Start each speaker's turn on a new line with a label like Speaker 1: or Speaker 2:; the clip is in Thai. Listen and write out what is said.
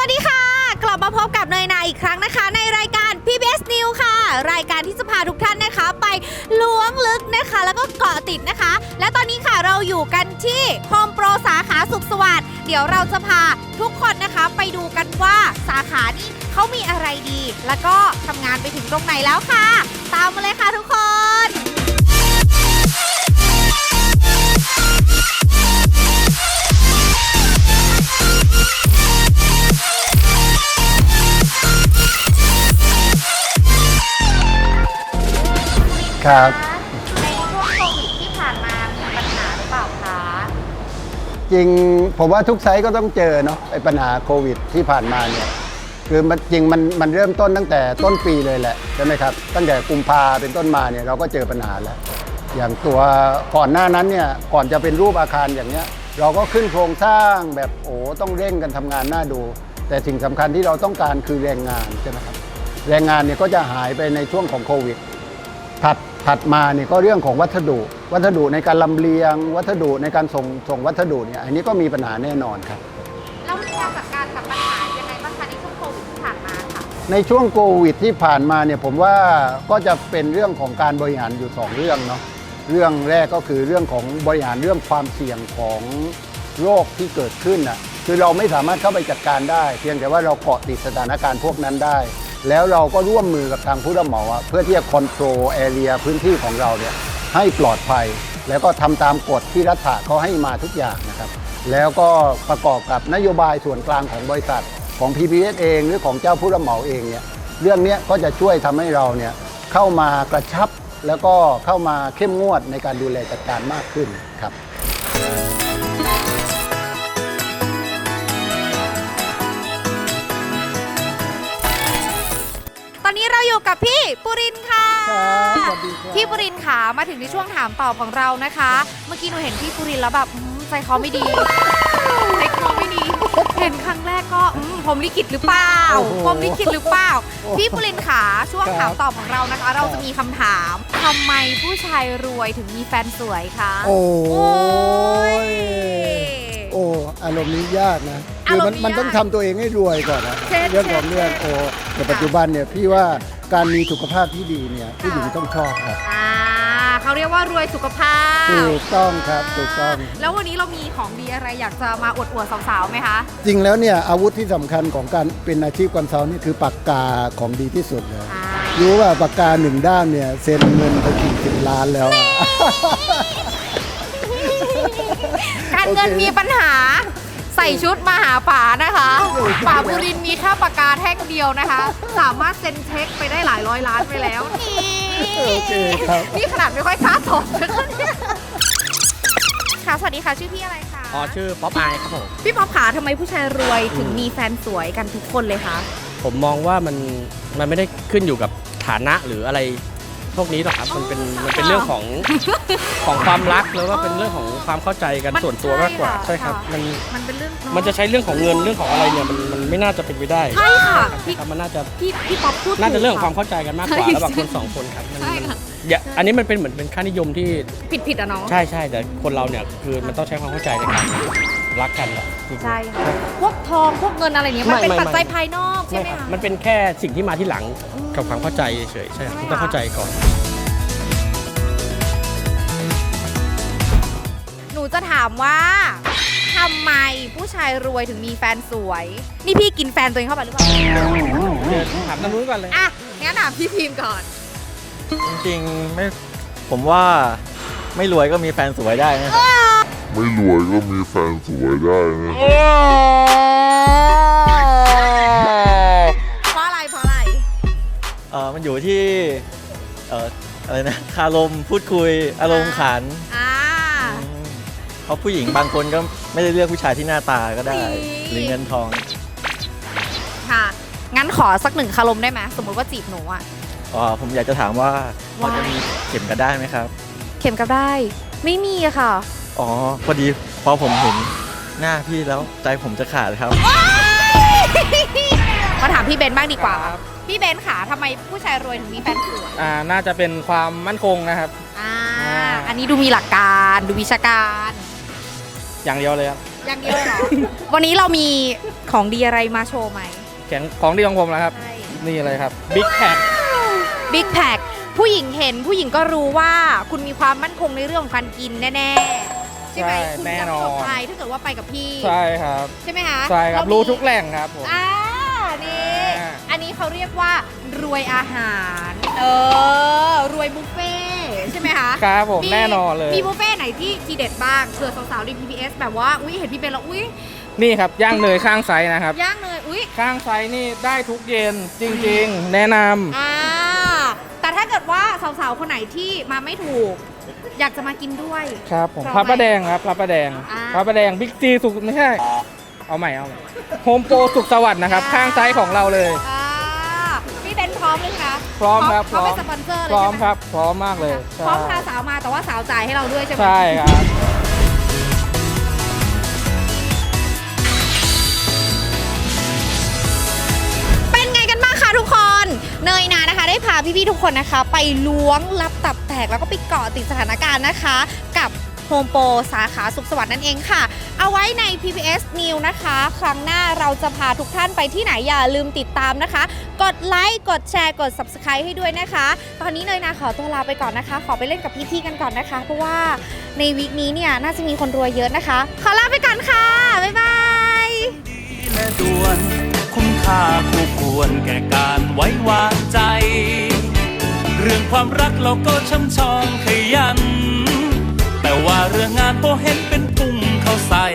Speaker 1: วัสดีค่ะ กลับมาพบกับเนยนาอีกครั้งนะคะ ในรายการ PBS New ค่ะ รายการที่จะพาทุกท่านนะคะ ไปล้วงลึกนะคะ แล้วก็เกาะติดนะคะ และตอนนี้ค่ะเราอยู่กันที่โฮมโปรสาขาสุขสวัสดิ์เดี๋ยวเราจะพาทุกคนนะคะ ไปดูกันว่าสาขานี้เขามีอะไรดี แล้วก็ทำงานไปถึงตรงไหนแล้วค่ะ ตามมาเลยค่ะทุกคน
Speaker 2: ครับ
Speaker 1: ในช่วงโควิดที่ผ่านมามีปัญหาหรือเปล่าคะ
Speaker 2: จริงผมว่าทุกไซต์ก็ต้องเจอเนาะไอ้ปัญหาโควิดที่ผ่านมาเนี่ยคือมันจริงมันมันเริ่มต้นตั้งแต่ต้นปีเลยแหละใช่ไหมครับ ตั้งแต่กุมภาเป็นต้นมาเนี่ยเราก็เจอปัญหาแล้ว อย่างตัวก่อนหน้านั้นเนี่ยก่อนจะเป็นรูปอาคารอย่างเนี้ย เราก็ขึ้นโครงสร้างแบบโอ้ต้องเร่งกันทำงานหน้าดู แต่สิ่งสำคัญที่เราต้องการคือแรงงานใช่ไหมครับแรงงานเนี่ยก็จะหายไปในช่วงของโควิดถัด ถัดมาเนี่ยก็เรื่องของวัสดุ วัสดุในการลำเลียง วัสดุในการส่งส่งวัสดุเนี่ยอันนี้ก็มีปัญหาแน่นอนครับ
Speaker 1: แล้วมีการจัดการกับปัญหายังไงบ้างคะในช่วงโควิดที่ผ่านมาค่ะ
Speaker 2: ในช่วงโควิดที่ผ่านมาเนี่ยผมว่าก็จะเป็นเรื่องของการบริหารอยู่ 2 เรื่องเนาะเรื่องแรกก็คือเรื่องของบริหารเรื่องความเสี่ยงของโรคที่เกิดขึ้นอะคือเราไม่สามารถเข้าไปจัดการได้ เพียงแต่ว่าเราเกาะติดสถานการณ์พวกนั้นได้ แล้วเราก็ร่วมมือกับทางผู้รับเหมาเพื่อที่จะคอนโทรลแอเรียพื้นที่ของเราเนี่ยให้ปลอดภัย แล้วก็ทำตามกฎที่รัฐะเขาให้มาทุกอย่างนะครับ แล้วก็ประกอบกับนโยบายส่วนกลางของบริษัทของ PPS เองหรือของเจ้าผู้รับเหมาเองเนี่ยเรื่องนี้ก็จะช่วยทำให้เราเนี่ยเข้ามากระชับแล้วก็เข้ามาเข้มงวดในการดูแลจัดการมากขึ้นครับ
Speaker 1: อนนี้เราอยู่กับพี่ปุรินทร์ค่ะ
Speaker 2: ครับสวัสดีครับ
Speaker 1: พี่ปุรินทร์ค่ะมาถึงในช่วงถามตอบของเรานะคะ เมื่อกี้หนูเห็นพี่ปุรินทร์แล้วแบบอืมใจคอไม่ดีใจคอไม่ดี เห็นครั้งแรกก็อืมผมลิขิตหรือเปล่า
Speaker 2: โอ้โห
Speaker 1: ผมลิขิตหรือเปล่า
Speaker 2: โอ้โห
Speaker 1: พี่ปุรินทร์ค่ะช่วง
Speaker 2: ครับ
Speaker 1: ถามตอบของเรานะคะ เราจะมีคำถามทำไมผู้ชายรวยถึงมีแฟนสวยคะ
Speaker 2: โอ้
Speaker 1: โอ้ย
Speaker 2: โอ้ อารมณ์นี้ยากนะ
Speaker 1: อา
Speaker 2: คือ
Speaker 1: รมณ์
Speaker 2: มัน
Speaker 1: นี้
Speaker 2: มันต้อง
Speaker 1: ยาก
Speaker 2: ทำตัวเองให้รวยก่อนนะ
Speaker 1: เช่น
Speaker 2: เรื่องของ
Speaker 1: เช่น
Speaker 2: เรื่องโอ้แต่ปัจจุบันเนี่ยพี่ว่า การมีสุขภาพที่ดีเนี่ยผู้หญิงต้องชอบครับ
Speaker 1: อ่าเขาเรียกว่ารวยสุขภาพ
Speaker 2: ถูกต้องครับถูกต้อง
Speaker 1: แล้ววันนี้เรามีของดีอะไรอยากจะมาอวดอวดๆสาวๆไหมคะ
Speaker 2: จริงแล้วเนี่ยอาวุธที่สำคัญของการเป็นอาชีพคอนซัลท์นี่คือปากกาของดีที่สุดเลย
Speaker 1: อ่า
Speaker 2: รู้ว่าปากกาหนึ่งด้ามเนี่ยเซ็นเงินไปกี่สิบล้านแล้วอะ
Speaker 1: การเงิน
Speaker 2: โอเค
Speaker 1: มีปัญหาใส่ชุดมาหาป๋านะคะป๋าบุรินทร์มีแค่ปากกาแท่งเดียวนะคะ สามารถเซ็นเช็คไปได้หลายร้อยล้านไปแล้วนี่
Speaker 2: โอเคครับ
Speaker 1: นี่ขนาดไม่ค่อยกล้าตอบนะคะเนี่ยค่ะสวัสดีค่ะชื่อพี่อะไรคะ
Speaker 3: อ๋อชื่อป๊อปอายครับผม
Speaker 1: พี่ป๊อปขาทำไมผู้ชายรวยถึงมีแฟนสวยกันทุกคนเลยคะ
Speaker 3: ผมมองว่ามันมันไม่ได้ขึ้นอยู่กับฐานะหรืออะไร พวกนี้หรอกครับมันเป็นมันเป็นเรื่องของของความรักหรือว่าเป็นเรื่องของความเข้าใจกัน
Speaker 1: มัน
Speaker 3: ส่วนตัวมากกว่า
Speaker 1: ใช่
Speaker 3: ใช่
Speaker 1: ค่ะ
Speaker 3: ครับมัน
Speaker 1: มันเป็นเรื่องเอ
Speaker 3: มันจะใช้เรื่องของเงินเรื่องของอะไรเนี่ยมันมันไม่น่าจะเป็นไปได้
Speaker 1: ใช่ค่ะพี่
Speaker 3: ครับมันน่าจะ
Speaker 1: พี่พี่ป๊อปพูด
Speaker 3: น่าจะเรื่องข
Speaker 1: ถู
Speaker 3: อก
Speaker 1: ค่ะ
Speaker 3: ความเข้าใจกันมากกว่า
Speaker 1: ใช่
Speaker 3: ระหว่างคนสองคนครับมัน
Speaker 1: ใช่
Speaker 3: มัน
Speaker 1: ค่ะ
Speaker 3: อย่าอันนี้มันเป็นเหมือนเป็นค่านิยมที่
Speaker 1: ผิดผิดอะเนาะ
Speaker 3: ใช่ใช่แต่คนเราเนี่ยคือมันต้องใช้ความเข้าใจในการ รักกันแหละจริงๆ
Speaker 1: ใช่ค่ะพวกทองพวกเงินอะไรอย่างเงี้ยมัน
Speaker 3: ไม่
Speaker 1: เป็น
Speaker 3: ไม่
Speaker 1: ปัจจัย
Speaker 3: ไม่
Speaker 1: ภายนอกใช่
Speaker 3: ไม่
Speaker 1: ไหม
Speaker 3: ครับ
Speaker 1: คะ
Speaker 3: มันเป็นแค่สิ่งที่มาที่หลังกับความเข้าใจเฉยๆใช่ครับ
Speaker 1: ใช่
Speaker 3: ต้อง
Speaker 1: ค่ะ
Speaker 3: เข้าใจก่อน
Speaker 1: หนูจะถามว่าทำไมผู้ชายรวยถึงมีแฟนสวย นี่พี่กินแฟนตัวเองเข้าไปหรือเปล่า
Speaker 3: เดี๋ยวถามทางนู้นก่อนเลย
Speaker 1: อะงั้นถามพี่พิมพ์ก่อน
Speaker 4: จริงๆไม่ผมว่าไม่รวยก็มีแฟนสวยได้นะ
Speaker 5: ไม่รวยก็มีแฟนสวยได้นะ
Speaker 1: เพราะอะไรเพราะอะไร
Speaker 4: เออมันอยู่ที่เอออะไรนะคารมพูดคุยอารมณ์ขัน
Speaker 1: อ่า
Speaker 4: อืมเพราะผู้หญิงบางคนก็ไม่ได้เลือกผู้ชายที่หน้าตาก็ได้
Speaker 1: นี่
Speaker 4: หรือเงินทอง
Speaker 1: ค่ะ งั้นขอสักหนึ่งคารมได้ไหมสมมติว่าจีบหนูอะ
Speaker 4: อ๋อผมอยากจะถามว่าพอ
Speaker 1: ว่า
Speaker 4: จะมีเข็มกระได้ไหมครับ
Speaker 1: เข็มกับได้ ไม่มีอะค่ะ
Speaker 4: อ๋อ พอดีพอผมเห็นหน้าพี่แล้วใจผมจะขาดครับ
Speaker 1: มาถามพี่เบนบ้างดีกว่า
Speaker 3: ครับ
Speaker 1: พี่เบนค่ะทำไมผู้ชายรวยถึงมีแฟนสวย
Speaker 3: อ่าน่าจะเป็นความมั่นคงนะครับ
Speaker 1: อ่า
Speaker 3: อ่า
Speaker 1: อันนี้ดูมีหลักการดูวิชาการ
Speaker 3: อย่างเดียวเลยครับ
Speaker 1: อย่างเดียวเหรอ วันนี้เรามีของดีอะไรมาโชว์ไหม
Speaker 5: แข็งของดีของผมแล้วครับ
Speaker 1: ใช่
Speaker 5: นี่เลยครับบิ๊กแพ็ค
Speaker 1: บิ๊กแพคผู้หญิงเห็นผู้หญิงก็รู้ว่าคุณมีความมั่นคงในเรื่องของการกินแน่ๆใช่ไหม
Speaker 5: ใช่
Speaker 1: คุณ
Speaker 5: แน่
Speaker 1: จะ
Speaker 5: น
Speaker 1: ไม่
Speaker 5: อน
Speaker 1: ปลอดภัยถ้าเกิดว่าไปกับพี่
Speaker 5: ใช่ครับ
Speaker 1: ใช่ไหมคะ
Speaker 5: ใช่ครับ
Speaker 1: เามี
Speaker 5: รู้ทุกแหล่งครับผม
Speaker 1: อ่านี่
Speaker 5: อ่า
Speaker 1: อันนี้เขาเรียกว่ารวยอาหารเออรวยบุฟเฟ่ต์ใช่ไหมคะ
Speaker 5: ครับผมแน่นอนเลย
Speaker 1: มีบุฟเฟ่ต์ไหนที่ทีเด็ดบ้างเผื่อสาวๆใน PPS แบบว่า อุ้ยเห็นพี่เบนแล้ว อุ้ย
Speaker 5: นี่ครับย่างเนยข้างไซส์นะครับ
Speaker 1: ย่างเลย อุ้ย
Speaker 5: ข้างไซส์นี่ได้ทุกเย็นจริง ๆ แนะนำ
Speaker 1: อ่า แต่ถ้าเกิดว่าสาวๆ คนไหนที่มาไม่ถูก อยากจะมากินด้วย
Speaker 5: ครับผม
Speaker 1: พร้อม
Speaker 5: พระประ
Speaker 1: ไหม
Speaker 5: แดงครับพระประแดง
Speaker 1: อ่า
Speaker 5: พระประแดงบิ๊กซีสุขไม่ใช่ เอาใหม่เอาใหม่โฮมโปรสุขสวัสดิ์นะครับ ข้างซ้ายของเราเลย
Speaker 1: อ่าพี่เบนพร้อมเลยคะ
Speaker 5: พร้อมครับ
Speaker 1: เขาเป็น
Speaker 5: พร้อม
Speaker 1: สปอนเซอร์เลย
Speaker 5: พร้อม
Speaker 1: ใช่ไห
Speaker 5: ครับพร้อมมากเลย
Speaker 1: พร้อมพา
Speaker 5: ใช่
Speaker 1: สาวมาแต่ว่าสาวจ่ายให้เราด้วยใช่ไหม
Speaker 5: ใช่ครับ
Speaker 1: เป็นไงกันบ้างคะทุกคน เนยนานะคะ ได้พาพี่ๆทุกคนนะคะ ไปล้วงลับตับแตกแล้วก็ไปเกาะติดสถานการณ์นะคะ กับโฮมโปรสาขาสุขสวัสดิ์นั่นเองค่ะ เอาไว้ใน PPS New นะคะ ครั้งหน้าเราจะพาทุกท่านไปที่ไหนอย่าลืมติดตามนะคะ กดไลค์ กดแชร์ กด Subscribe ให้ด้วยนะคะ ตอนนี้เนยนาขอตัวลาไปก่อนนะคะ ขอไปเล่นกับพี่ๆกันก่อนนะคะ เพราะว่าในวีคนี้เนี่ยน่าจะมีคนรวยเยอะนะคะ ขอลาไปก่อนค่ะ บ๊ายบาย
Speaker 6: ควรแก่การไว้วางใจ เรื่องความรักเราก็ช่ำชองขยัน แต่ว่าเรื่องงานพอเห็นเป็นปุ่งเข้าใส่